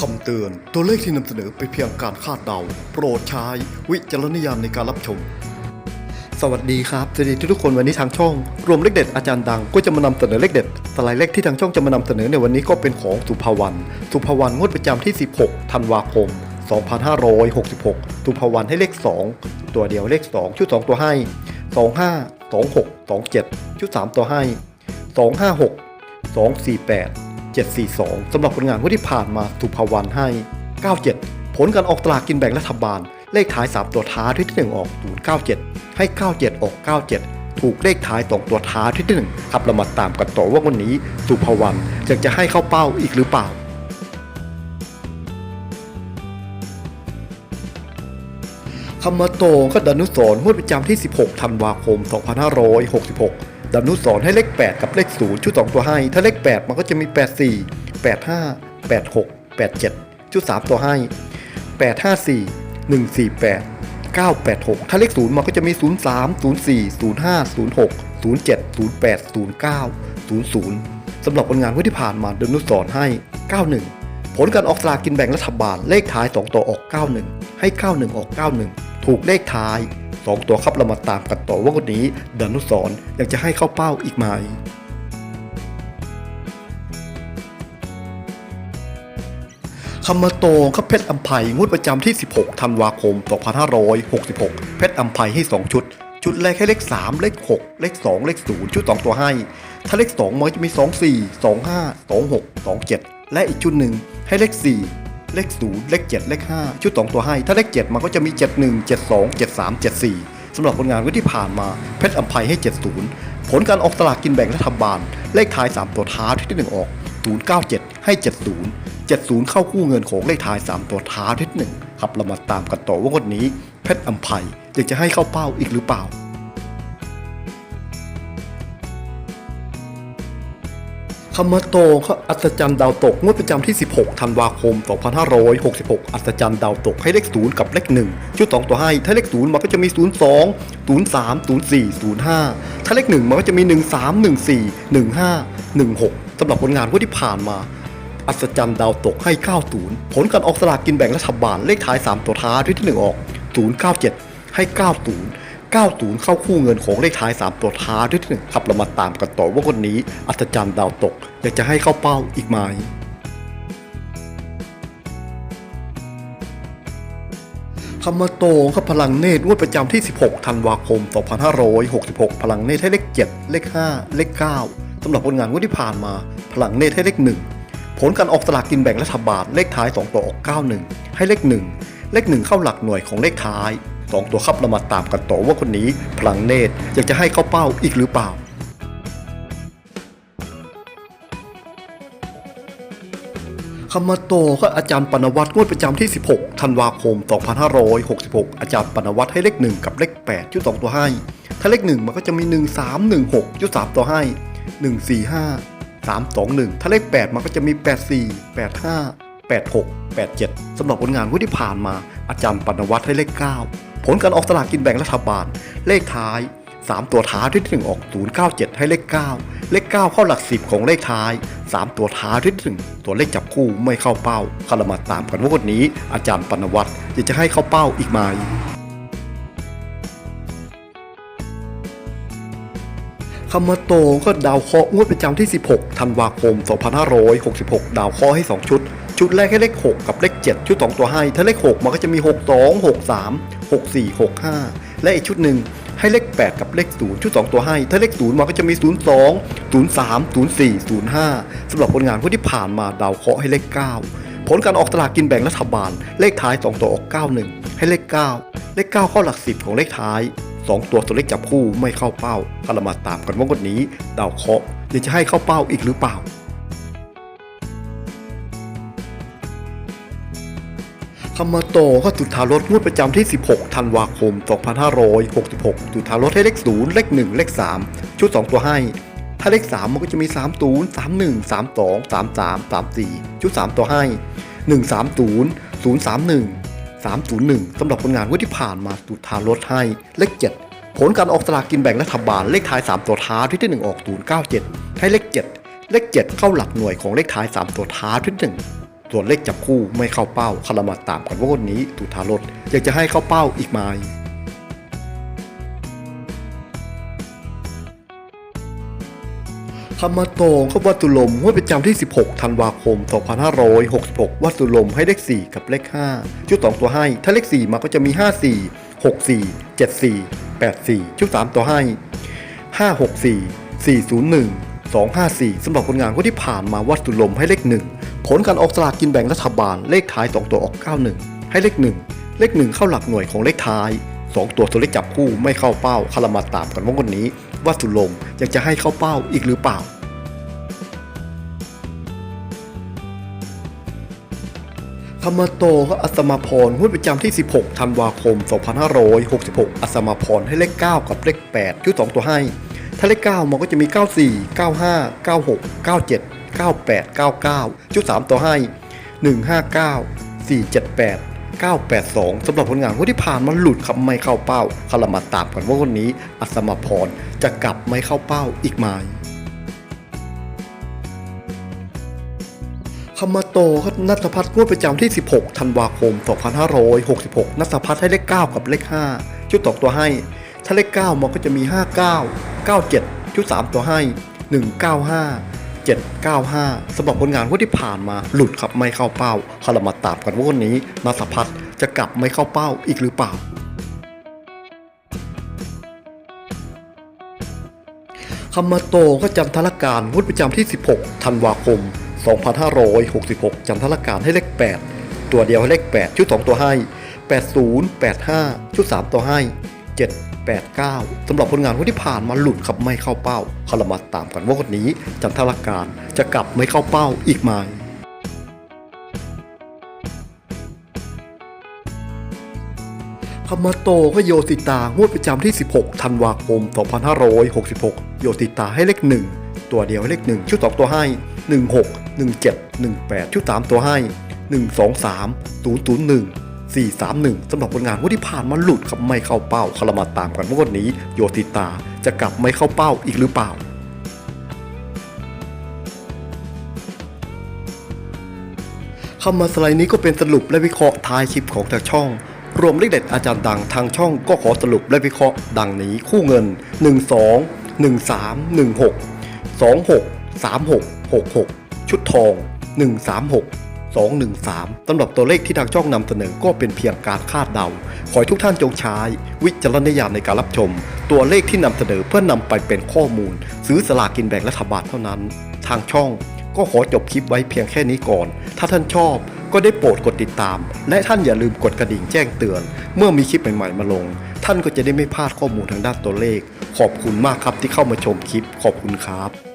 คำเตือน ตัวเลขที่นำเสนอเป็นเพียงการคาดเดา โปรดใช้วิจารณญาณในการรับชม สวัสดีครับสวัสดีทุกคนวันนี้ทางช่อง รวมเลขเด็ดอาจารย์ดังก็จะมานำเสนอเลขเด็ดสไลด์เลขที่ทางช่องจะมานำเสนอในวันนี้ก็เป็นของสุภวันสุภวันงวดประจำที่ 16 ธันวาคม 2566สุภวันให้เลข 2 ตัวเดียวเลข 2 ชุด 2 ตัวให้ 25 26 27 ชุด 3 ตัวให้ 256 248 742 สำหรับผลงานงวดที่ผ่านมาสุภวันให้ 97 ผลการออกตลากกินแบ่งรัฐบาล เลขท้าย 3 ตัวท้าที่ที่ 1 ออก 097 ให้ 97 ออก 97 ถูกเลขท้าย2ตัวท้าที่ที่ 1 ครับเรามาตามกันต่อว่าวันนี้สุภวันจะจะให้เข้าเป้าอีกหรือเปล่าคำมาโตก็ดานุสรณ์งวดประจำที่ 16 ธันวาคม 2566 ดานุสรณ์ให้เลข 8 กับเลข 0 ชุด 2 ตัวให้ ถ้าเลข 8 มันก็จะมี 84 85 86 87 ชุด 3 ตัวให้ 854 148 986 ถ้าเลข 0 มันก็จะมี 03 04 05 06 07 08 09 00 สำหรับผลงานวดที่ผ่านมาดานุสรณ์ให้ 91 ผลการออกสลากกินแบ่งรัฐบาลเลขท้าย 2 ตัวออก 91 ให้ 91 ออก 91 ถูกเลขท้าย 2 ตัวครับเรามาตามกันต่อว่าวันนี้ดานุสรอยากจะให้เข้าเป้าอีกไหมคำมาโตครับเพชรอัมภัยงวดประจำที่ 16 ธันวาคม 2566 เพชรอัมภัยให้ 2 ชุด ชุดแรกให้เลข 3 เลข 6 เลข 2 เลข 0 ชุด 2 ตัวให้ ถ้าเลข 2 มันจะมี 2 4 2 5 2 6 2 7 และอีกชุดหนึ่งให้เลข 4 เลข0เลข7เลข5ชุด2ตัวให้ ถ้าเลข7มันก็จะมี71 72 73 74สำหรับผลงานวันที่ผ่านมาเพชรอัมภัยให้ 70 ผลการออกสลากกินแบ่งรัฐบาล เลขท้าย 3 ตัวท้าที่ 1 ออก 097 ให้ 70 70 เข้าคู่เงินของเลขท้าย 3 ตัวท้าที่หนึ่งครับเรามาตามกันต่อว่าวันนี้ เพชรอัมภัยอยากจะให้เข้าเป้าอีกหรือเปล่า คำมาโตเขาอัศจรรย์ดาวตกงวดประจำที่ 16 ธันวาคม 2566 อัศจรรย์ดาวตกให้เลข 0 กับเลข 1 ชุด 2 ตัวให้ ถ้าเลข 0 มันก็จะมี 02 03 04 05 ถ้าเลข 1 มันก็จะมี 13 14 15 16 สำหรับผลงานงวดที่ผ่านมา อัศจรรย์ดาวตกให้ 90 ผลการออกสลากกินแบ่งรัฐบาลเลขท้าย 3 ตัวท้าที่ที่ 1 ออก 097 ให้ 90 90 เข้าคู่เงินของเลขท้าย 3 ตัวท้าที่ที่1ครับเรามาตามกันต่อว่าคนนี้ อัศจรรย์ดาวตก อยากจะให้เข้าเป้าอีกไหมคำมาโตครับพลังเนตรวดประจำที่ 16 ธันวาคม 2566 พลังเนตให้เลข 7 เลข 5 เลข 9สำหรับผลงานงวดที่ผ่านมา พลังเนตให้เลข 1 ผลการออกสลากกินแบ่งรัฐบาลเลขท้าย 2 ตัวออก 91 ให้เลข 1 เลข 1 เข้าหลักหน่วยของเลขท้าย 2ตัวครับเรามาตามกันต่อว่าคนนี้พลังเนตรอยากจะให้เข้าเป้าอีกหรือเปล่าคำมาโตก็อาจารย์ปนวัตรงวดประจำที่ 16 ธันวาคม 2566 อาจารย์ปนวัตให้เลข 1 กับเลข 8 ชุด 2 ตัวให้ ถ้าเลข 1 มันก็จะมี 1 3 1 6 ชุด 3 ตัวให้ 1 4 5 3 2 1 ถ้าเลข 8 มันก็จะมี 8 4 8 5 8 6 8 7สำหรับผลงานวดที่ผ่านมา อาจารย์ปนวัตให้เลข 9 ผลการออกสลากกินแบ่งรัฐบาล เลขท้าย 3 ตัวท้ายที่1ออก097 ให้เลข 9 เลข 9 เข้าหลัก 10 ของเลขท้าย 3 ตัวท้ายที่1ตัวเลขจับคู่ไม่เข้าเป้าคารามาตามกันว่าวันนี้อาจารย์ปนวัตรอยากจะให้เข้าเป้าอีกไหมคำมาโตก็ดาวเคราะห์งวดประจำที่ 16 ธันวาคม 2566 ดาวเคราะห์ให้ 2 ชุด ชุดแรกให้เลข 6 กับเลข 7 ชุด 2 ตัวให้ ถ้าเลข 6 มันก็จะมี 62 63 64 65 และอีกชุดหนึ่งให้เลข 8 กับเลข 0 ชุด 2 ตัวให้ ถ้าเลข 0มันก็จะมี 02 03 04 05สำหรับผลงานงวดที่ผ่านมาดาวเคราะห์ให้เลข 9 ผลการออกสลากกินแบ่งรัฐบาล เลขท้าย 2 ตัวออก 91 ให้เลข 9 เลข 9 เข้าหลัก 10 ของเลขท้าย 2 ตัวตัวเลขจับคู่ไม่เข้าเป้าก็เรามาตามกันว่าวันนี้ ดาวเคราะห์อยากจะให้เข้าเป้าอีกหรือเปล่า คำมาโตก็จุดทารถงวดประจำที่ 16 ธันวาคม 2566 จุดทารถให้เลข 0 เลข 1 เลข 3 ชุด 2 ตัวให้ ถ้าเลข 3 มันก็จะมี 30 31 32 33 34 ชุด 3 ตัวให้ 130 031 301 สำหรับผลงานงวดที่ผ่านมาจุดทารถให้เลข 7 ผลการออกสลากกินแบ่งรัฐบาลเลขท้าย 3 ตัวท้าที่ที่ 1 ออก 097 ให้เลข 7 เลข 7 เข้าหลักหน่วยของเลขท้าย 3 ตัวท้าที่ 1 ส่วนเลขจับคู่ไม่เข้าเป้าคารามาตามกันว่างวดนี้ตุทารถอยากจะให้เข้าเป้าอีกไหมคำมาตรงกับวัตุลมงวดประจำที่ 16 ธันวาคม 2566 วัตุลมให้เลข 4 กับเลข 5 ชุด 2 ตัวให้ ถ้าเลข 4 มาก็จะมี 54 64 74 84 ชุด 3 ตัวให้ 564 401 254 สำหรับผลงานคนที่ผ่านมาวัดสุลมให้เลข 1 ผลการออกสลากกินแบ่งรัฐบาลเลขท้าย 2 ตัวออก 91 ให้เลข 1 เลข 1 เข้าหลักหน่วยของเลขท้าย 2 ตัวตัวเลขจับคู่ไม่เข้าเป้าคารามาตามกันว่าวันนี้วัดสุลมยังจะให้เข้าเป้าอีกหรือเปล่าคำมโตก็อัสมาพรหุ้นประจำที่ 16 ธันวาคม 2566 อัสมาพรให้เลข 9 กับเลข 8 ชุด 2 ตัวให้ ถ้าเลข 9 มันก็จะมี 94 95 96 97 98 99 ชุด 3 ตัวให้ 159 478 982 สำหรับผลงานหุ้นที่ผ่านมันหลุดครับไม่เข้าเป้าคารามาตามกันว่าวันนี้อัสมาพรจะกลับไม่เข้าเป้าอีกไหมคำมาโตครับนัทพัฒน์งวดประจำที่ 16 ธันวาคม 2566 นัทพัฒน์ให้เลข 9 กับเลข 5 ชุดตกตัวให้ ถ้าเลข 9 มันก็จะมี 59 97 ชุด 3 ตัวให้ 195 795สำหรับผลงานงวดที่ผ่านมาหลุดครับไม่เข้าเป้าคารามาตามกันว่าวันนี้นัทพัฒจะกลับไม่เข้าเป้าอีกหรือเปล่าคำมาโตก็จันทรการงวดประจำที่ 16 ธันวาคม 2566จันทรการให้เลข 8 ตัวเดียวให้เลข 8 ชุด 2 ตัวให้ 80 85 ชุด 3 ตัวให้ 7 89สำหรับผลงานงวดที่ผ่านมาหลุดครับไม่เข้าเป้าคารามาตามกันว่าวันนี้จันทรการจะกลับไม่เข้าเป้าอีกไหมคามาโตก็โยติตางวดประจำที่ 16 ธันวาคม 2566 โยติตาให้เลข 1 ตัวเดียวให้เลข 1 ชุด 2 ตัวให้ 16 17 18 ชุด 3 ตัวให้ 123 001 431สำหรับผลงานงวดที่ผ่านมาหลุดครับไม่เข้าเป้าคารามาตามกันว่างวดนี้ โยติตาจะกลับไม่เข้าเป้าอีกหรือเปล่าคำมาสไลด์นี้ก็เป็นสรุปและวิเคราะห์ท้ายคลิปของทางช่อง รวมเลขเด็ดอาจารย์ดังทางช่องก็ขอสรุปและวิเคราะห์ดังนี้คู่เงิน 12 13 16 26 36 66 ชุดทอง 136 213สำหรับตัวเลขที่ทางช่องนำเสนอก็เป็นเพียงการคาดเดา ขอให้ทุกท่านจงใช้ วิจารณญาณในการรับชม ตัวเลขที่นำเสนอเพื่อนำไปเป็นข้อมูล ซื้อสลากกินแบ่งรัฐบาลเท่านั้น ทางช่องก็ขอจบคลิปไว้เพียงแค่นี้ก่อน ถ้าท่านชอบก็ได้โปรดกดติดตาม และท่านอย่าลืมกดกระดิ่งแจ้งเตือน เมื่อมีคลิปใหม่ๆมาลง ท่านก็จะได้ไม่พลาดข้อมูลทางด้านตัวเลข ขอบคุณมากครับที่เข้ามาชมคลิป ขอบคุณครับ